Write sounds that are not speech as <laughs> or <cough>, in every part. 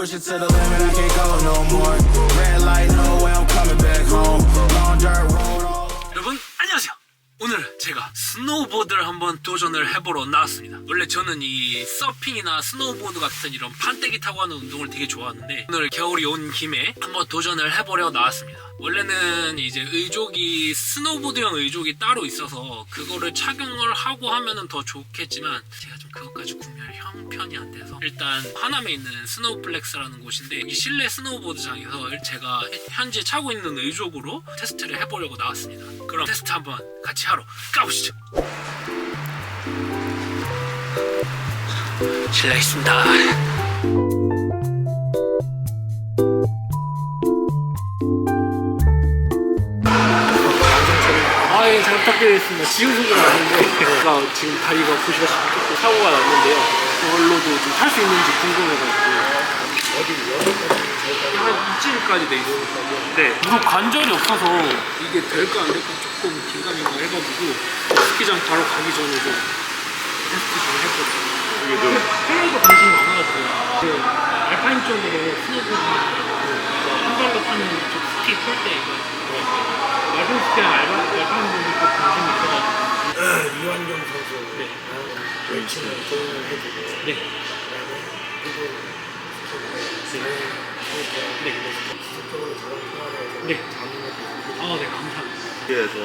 Push it to the limit, I can't go no more. Red light, no way, I'm coming back home. Long dirt road, 여러분 안녕하세요. 오늘 제가 스노우보드를 한번 도전을 해보러 나왔습니다. 원래 저는 이 서핑이나 스노우보드 같은 이런 판때기 타고 하는 운동을 되게 좋아하는데 오늘 겨울이 온 김에 한번 도전을 해보려 나왔습니다. 원래는 이제 의족이 스노우보드용 의족이 따로 있어서 그거를 착용을 하고 하면은 더 좋겠지만 제가 좀 그것까지 구매할 형편이 안 돼서 일단 하남에 있는 스노우플렉스라는 곳인데 이 실내 스노우보드장에서 제가 현재 차고 있는 의족으로 테스트를 해보려고 나왔습니다. 그럼 테스트 한번 같이 하러 가보시죠. 실례했습니다. 예, 잘 부탁드리겠습니다. 지금 소개가 왔는데, 제가 지금 다리가 보시다시피 조금 사고가 났는데요. 그걸로도 좀 탈 수 있는지 궁금해가지고. 한 이쯤까지 돼 있어요. 네. 무릎 관절이 없어서 이게 될까 안 될까 조금 긴가민가 해가지고, 스키장 바로 가기 전에 좀 테스트 좀 해보고. 이게 좀. 해외도 관심이 많아가지고, 그 알파인 쪽으로 스노보드, 한 발로 타는 쪽 스키 탈때 이거. 알파인 스키랑 알파, 알파인 분들 꼭 관심이 있어가지고. 이완경 선수 네. 외치는 도움을 해주고 네. 그다음에 그리고 네. 네. 지속적으로 저랑 통화를 해서 네. 아, 네, 감사합니다. 에서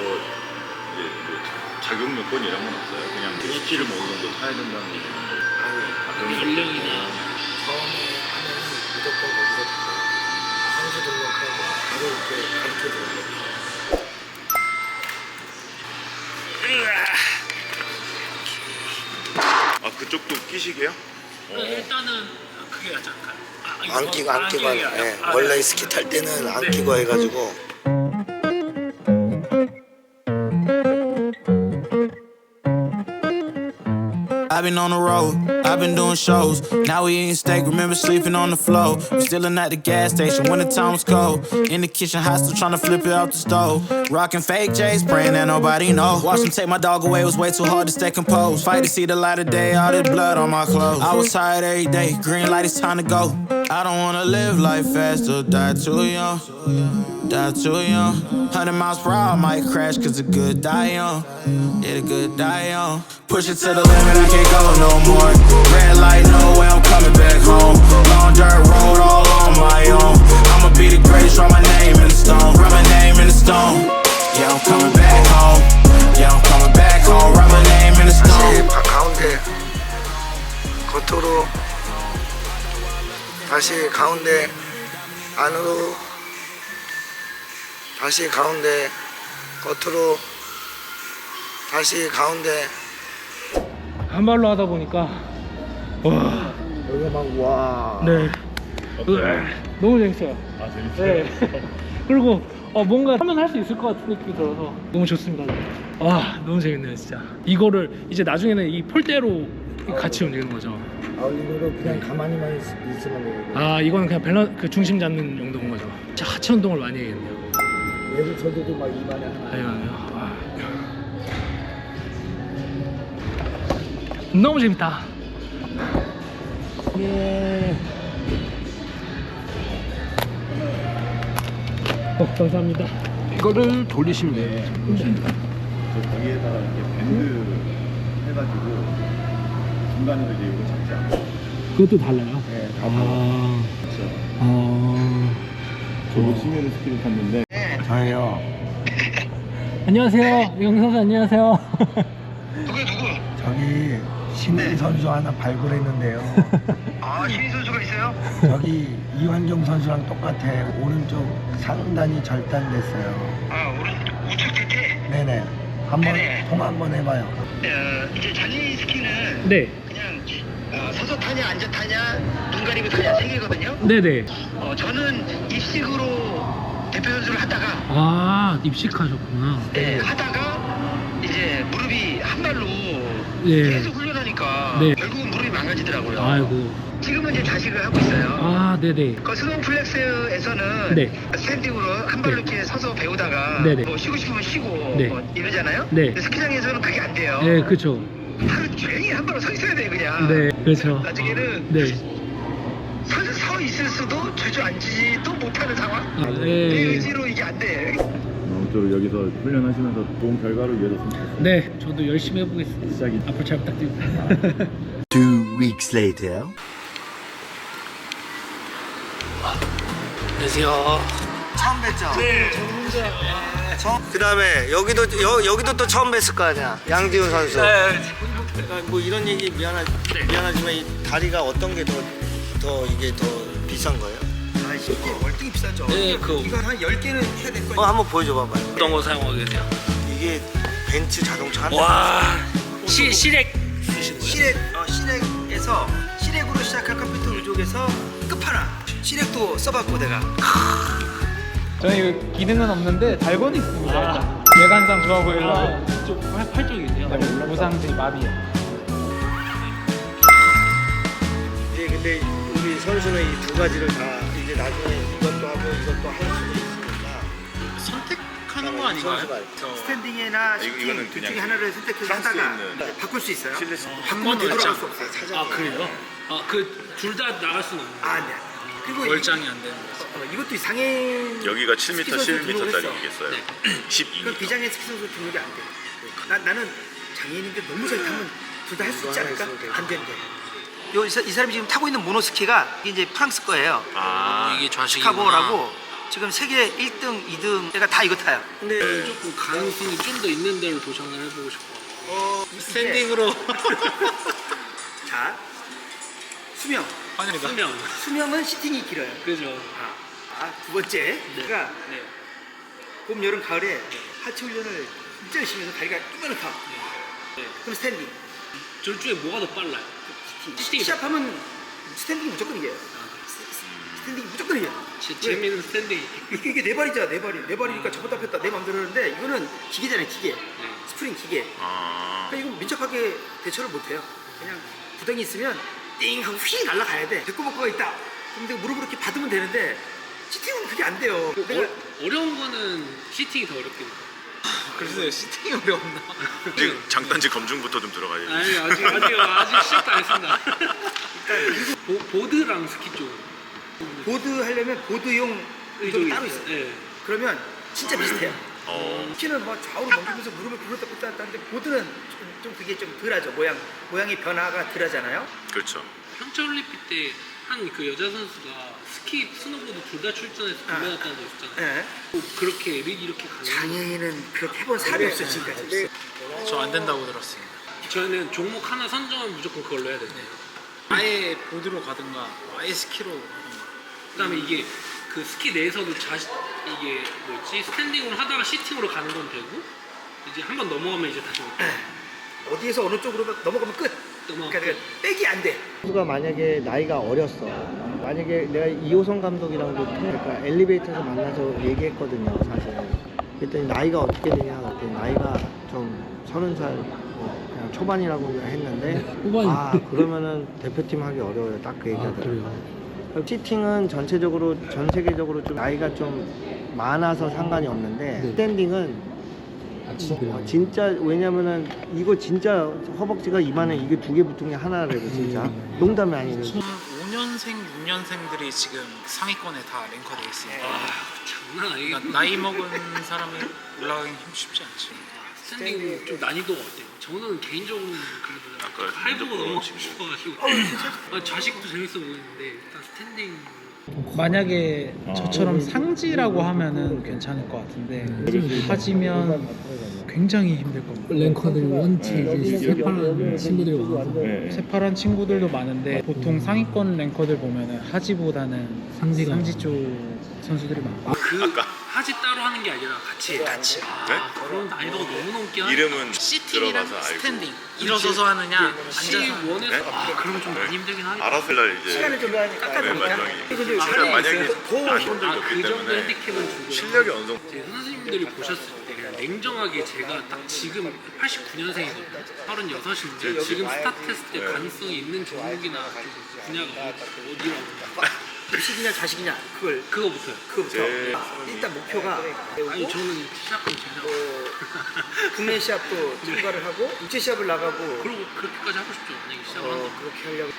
이제 뭐 자격 요건 이런 건 없어요. 그냥 일지를 뭐 어느 정도 타야 된다는 거. 아니 연령이나. 처음에 하면은 무조건 거기서 선수 등록하고 바로 이렇게 가르쳐주거든요 끼시게요? 어, 일단은 그게 낫지 않을까요? 아, 이거 안 끼고 안 끼고 예, 아, 원래 네. 스키 탈 때는 안 네. 끼고 해가지고 I've been on the road, I've been doing shows. Now we eating steak, remember sleeping on the floor. We Stealing at the gas station when the time was cold. In the kitchen, hot trying to flip it out the stove. Rocking fake J's, praying that nobody know. Watch them take my dog away, it was way too hard to stay composed. Fight to see the light of day, all this blood on my clothes. I was tired every day, green light, it's time to go. I don't wanna live life fast or die too young Die too young. 100 miles per hour, I might crash, cause the good die young. Yeah, the good die young. Push it to the limit, I can't go no more. Red light, no way, I'm coming back home. Long dirt road, all on my own. I'ma be the greatest, write my name in the stone. Write my name in the stone. Yeah, I'm coming back home. Yeah, I'm coming back home. Write my name in the 다시 stone. 바- 가운데 겉으로 다시 가운데 안으로 다시 가운데 겉으로 다시 가운데 한 발로 하다 보니까 와, 여기 막와 네. 너무 재밌어요. 아, 재밌어요? 네. <laughs> 그리고 어, 뭔가 하면 할 수 있을 것 같은 느낌이 들어서 너무 좋습니다. 와, 너무 재밌네요, 진짜. 이거를 이제 나중에는 이 폴대로 같이 움직이는 거죠. 아울링으로 그냥 가만히만 있, 있으면 돼요. 아, 이거는 그냥 밸런 그 중심 잡는 용도인 거죠. 진짜 하체 운동을 많이 해야겠네요. 얘를 저도 막 입안에 하나 아유, 아유. 아. 너무 재밌다. 예. 어, 감사합니다. 이거를 돌리시면 돼요. 저 거기에다가 이렇게 밴드 해가지고 중간으로 이제 이거 잡지 않고 그것도 달라요? 네, 다 아, 그렇죠. 아. 저도 시민의 스키를 탔는데 저요 안녕하세요. 영 선수 안녕하세요. 저기 신인 선수 하나 발굴했는데요. 아, 신인 선수가 있어요? 저기 이완경 선수랑 똑같아. 오른쪽 상단이 절단됐어요. 아, 오른 우측 끝에 네네. 한번 네네. 통화 한번 해봐요. 어, 이제 잔리 스키는 네. 그냥 어, 서서 타냐 앉아 타냐 눈 가리고 타냐 세 개거든요. 네네. 어, 저는 입식으로 대표 선수를 하다가 아, 입식하셨구나. 네, 하다가 이제 무릎이 한 발로 예. 계속 훈련하니까 네. 결국은 무릎이 망가지더라고요. 아이고. 지금은 이제 자식을 하고 있어요. 아, 네네. 그 스노플렉스에서는 네. 스탠딩으로 한 발로 네. 이렇게 서서 배우다가 네네. 뭐 쉬고 싶으면 쉬고 네. 뭐 이러잖아요. 네. 근데 스키장에서는 그게 안 돼요. 네, 그쵸. 하루 종일 한 발로 서 있어야 돼 그냥. 네, 그렇죠. 나중에는 네. 서 있을 수도 주저앉지도 못하는 상황. 아, 내 네. 의지로 이게 안 돼. 아무쪼록 여기서 훈련하시면서 좋은 결과를 위해서 선택했습니다. 네, 저도 열심히 해보겠습니다. 시작이 앞으로 잘 부탁드립니다. <laughs> Two weeks later. 안녕하세요. 처음 뵀죠? 네. 그 다음에 여기도 여, 여기도 또 처음 뵀을 거 아니야 양지훈 선수. 그러니까 뭐 이런 얘기 미안하, 미안하지만 이 다리가 어떤 게 더 더 이게 더 비싼 거예요? 아, 이게 월등히 비싸죠. 네, 그 이거 한 10개는 해야 될 거예요. 어 한번 보여줘 봐봐요. 어떤 거 사용하게 돼요? 이게 벤츠 자동차 한 대. 와, 시, 시렉 쓰시는 거예요? 시렉, 어, 시렉에서 시렉으로 시작한 컴퓨터 부족에서 끝판왕. 시렉도 써봤고 내가. 저는 이거 기능은 없는데 달고는 있습니다. 외관상 좋아 보이려고 아, 좀 팔, 팔 쪽이네요. 무상지 마비에. 이제 근데 우리 선수는 이 두 가지를 다 이제 나중에 하고 이것도 할 수도 있으니까 선택하는 거 아닌가요? 스탠딩이나 이거- 시팅 이거는 둘 중에 하나를 선택해서 하다가 있는 바꿀 수 있어요. 실내 시- 바꾸면 번은 되돌아갈 있죠. 수 없어요. 아, 그래요? 아, 그 둘 다 나갈 수는 없는 아, 네. 그리고 월장이 안 되는 거죠. 이, 어, 이것도 상해 여기가 스키 7m, 선수 등록을 했어. 11m짜리겠어요. 네. 12m. 그 비장애 스키 선수 등록이 안 돼. 나, 나는 장애인인데 너무 잘 타면 둘 다 할 수 있지 않을까? 안 된대. 요, 이, 사- 이 사람이 지금 타고 있는 모노스키가 이게 이제 프랑스 거예요. 아, 이게 좌식이구나. 스카보라고 지금 세계 1등, 2등 얘가 다 이거 타요. 근데 조금 가능성이 좀 더 있는 데로 도전을 해보고 싶어요. 어, 스탠딩으로 <laughs> 자 수명. 환영이다. 수면. 수명은 시팅이 길어요. 그죠. 아, 두 번째. 그러니까 네. 봄, 여름, 가을에 하체 훈련을 진짜 열심히 해서 다리가 이만을 타. 네. 그럼 스탠딩. 둘 중에 뭐가 더 빨라요? 시합하면 스탠딩이 무조건 이겨요. 스탠딩이 무조건 이겨요. 제, 왜? 재미는 스탠딩이. 이게, 이게 네 발이잖아, 네 발이. 네 발이니까 접었다 폈다 내 마음대로 하는데 이거는 기계잖아요, 기계. 네. 스프링 기계. 아. 그러니까 이거 민첩하게 대처를 못해요. 그냥 구덩이 있으면 띵 하고 휙 날아가야 돼. 배꼽먹고가 있다. 내가 무릎으로 이렇게 받으면 되는데 시팅은 그게 안 돼요. 내가 어, 어려운 거는 시팅이 더 어렵긴 해요. 글쎄요, 시팅이 어렵나? 지금 장단지 검증부터 좀 들어가야지. 아니 아직 아직 아직 시작도 안 했습니다. 일단 보, 보드랑 스키 쪽 보드 하려면 보드용 의존이 따로 있어요. 네. 그러면 진짜 비슷해요. 어. 스키는 뭐 좌우로 넘기면서 무릎을 굴렀다 뺐다 하는데 보드는 좀, 좀 그게 좀 덜하죠. 모양 모양의 변화가 덜하잖아요. 그렇죠. 평창 올림픽 때 한 그 여자 선수가 스키, 스노보드 둘 다 출전해서 아. 금메달땄다는 거 있었잖아요. 예. 뭐 그렇게 이렇게 가는 장애인은 그렇게 해본 사람이 없어요 지금까지. 저안 된다고 들었습니다. 저희는 종목 하나 선정하면 무조건 그걸로 해야 된대요. 아예 보드로 가든가, 아예 스키로 가든가. 그다음에 이게 그 스키 내에서도 자시 이게 뭐였지 스탠딩으로 하다가 시팅으로 가는 건 되고 이제 한 번 넘어가면 이제 다시 못 어디에서 어느 쪽으로 넘어가면 끝. 넘어가. 그러니까 백이 안 돼. 선수가 만약에 나이가 어렸어. 만약에 내가 이호성 감독이랑도 그러니까 엘리베이터에서 만나서 얘기했거든요, 사실. 그랬더니 나이가 어떻게 되냐 그랬더니 나이가 좀 서른 살 뭐, 그냥 초반이라고 했는데 후반이. 아 그러면은 대표팀 하기 어려워요. 딱그 얘기하더라고요. 시팅은 전체적으로 전 세계적으로 좀 나이가 좀 많아서 상관이 없는데 스탠딩은 어, 진짜 왜냐면은 이거 진짜 허벅지가 이만해 이게 두 개 붙은 게 하나래요 진짜 농담이 아니에요 5년생, 6년생들이 지금 상위권에 다 랭커되어 있습니다. 아 장난 아니겠 그러니까 나이 먹은 사람이 올라가기 힘 쉽지 않지. 스탠딩 좀 난이도가 어때요? 저는 개인적으로는 그래도 아까 할보고 핸드폰 넘어가고 친구. 싶어가지고 아, 자식도 재밌어 보이는데 일단 스탠딩 만약에 저처럼 상지라고 하면은 괜찮을 것 같은데 하지면 굉장히 힘들 겁니다. 랭커들이 원체 이제 세파란 친구들이 많아서. 네. 세파란 친구들도 많은데 보통 상위권 랭커들 보면은 하지보다는 상지가 상지 쪽 선수들이 많고 그 하지 따로 하는 게 아니라 같이 같이 아, 네? 그런 난이도가 너무 넘게 하니까 이름은 시팅이랑 들어가서 알고. 스탠딩 일어서서 하느냐 시 앉아서 원에서 네? 아 그러면 좀 많이 네. 힘들긴 하겠다 알아서 날 이제 시간을 좀 네, 깎아주니까. 마지막에. 근데 아, 사람이 만약에 안 손들이 아, 없기 그 정도 때문에 핸디캡은 주고 실력이 어느 정도 제 선생님들이 보셨을 때 그냥 냉정하게 제가 딱 지금 89년생이거든요 36인데 지금 스타트했을 때 네. 가능성이 있는 종목이나 좀 분야가 어디라고 자식이냐 자식이냐 그걸. 그거부터요 그거부터. 제- 일단 목표가 아니 저는 시작은 제가 어, 국내 시합도 참가를 하고 국제 시합을 나가고 그리고 그렇게까지 하고 싶죠. 만약에 시작을 어, 한다 그렇게 하려고.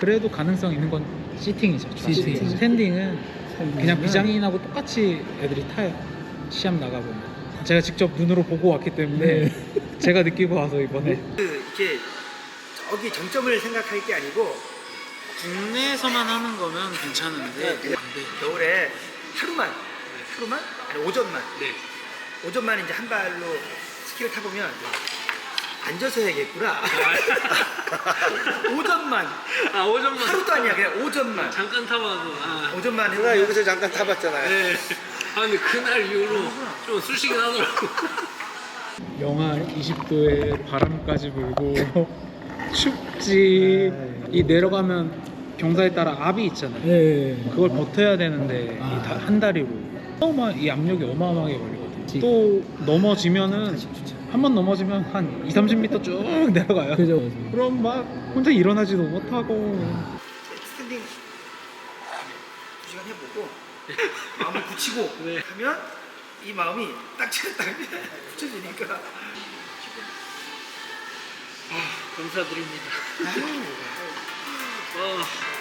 그래도 가능성 있는 건 시팅이죠. 시팅. 스탠딩은 그냥 비장애인하고 똑같이 애들이 타요. 시합 나가보면. 제가 직접 눈으로 보고 왔기 때문에 제가 느끼고 와서 이번에. 그 이렇게 저기 정점을 생각할 게 아니고 국내에서만 하는 거면 괜찮은데. 네, 겨울에 하루만 하루만? 아니 오전만. 네. 오전만 이제 한 발로 스키를 타보면 앉아서 해야겠구나. <laughs> 오전만. 아 오전만. 하루도 아니야. 그냥 오전만. 잠깐 타봐도 아, 오전만 해보면 여기서 잠깐 타봤잖아요. 네. 아 근데 그날 이후로 좀 쑤시긴 하더라고. <laughs> 영하 20도에 바람까지 불고 <laughs> 춥지. 이 내려가면 경사에 따라 압이 있잖아요. 네. 그걸 버텨야 되는데 아. 이 다- 한 다리로 어마 이 압력이 어마어마하게 걸리거든요. 또 넘어지면은 한 번 넘어지면 한 2, 30m 쭉 <laughs> 내려가요. 그죠. 그럼 막 혼자 일어나지도 못하고 스탠딩 두 시간 해보고 마음을 굳히고 <laughs> 하면 이 마음이 딱 지금 딱 붙여지니까 감사드립니다 아유, 어,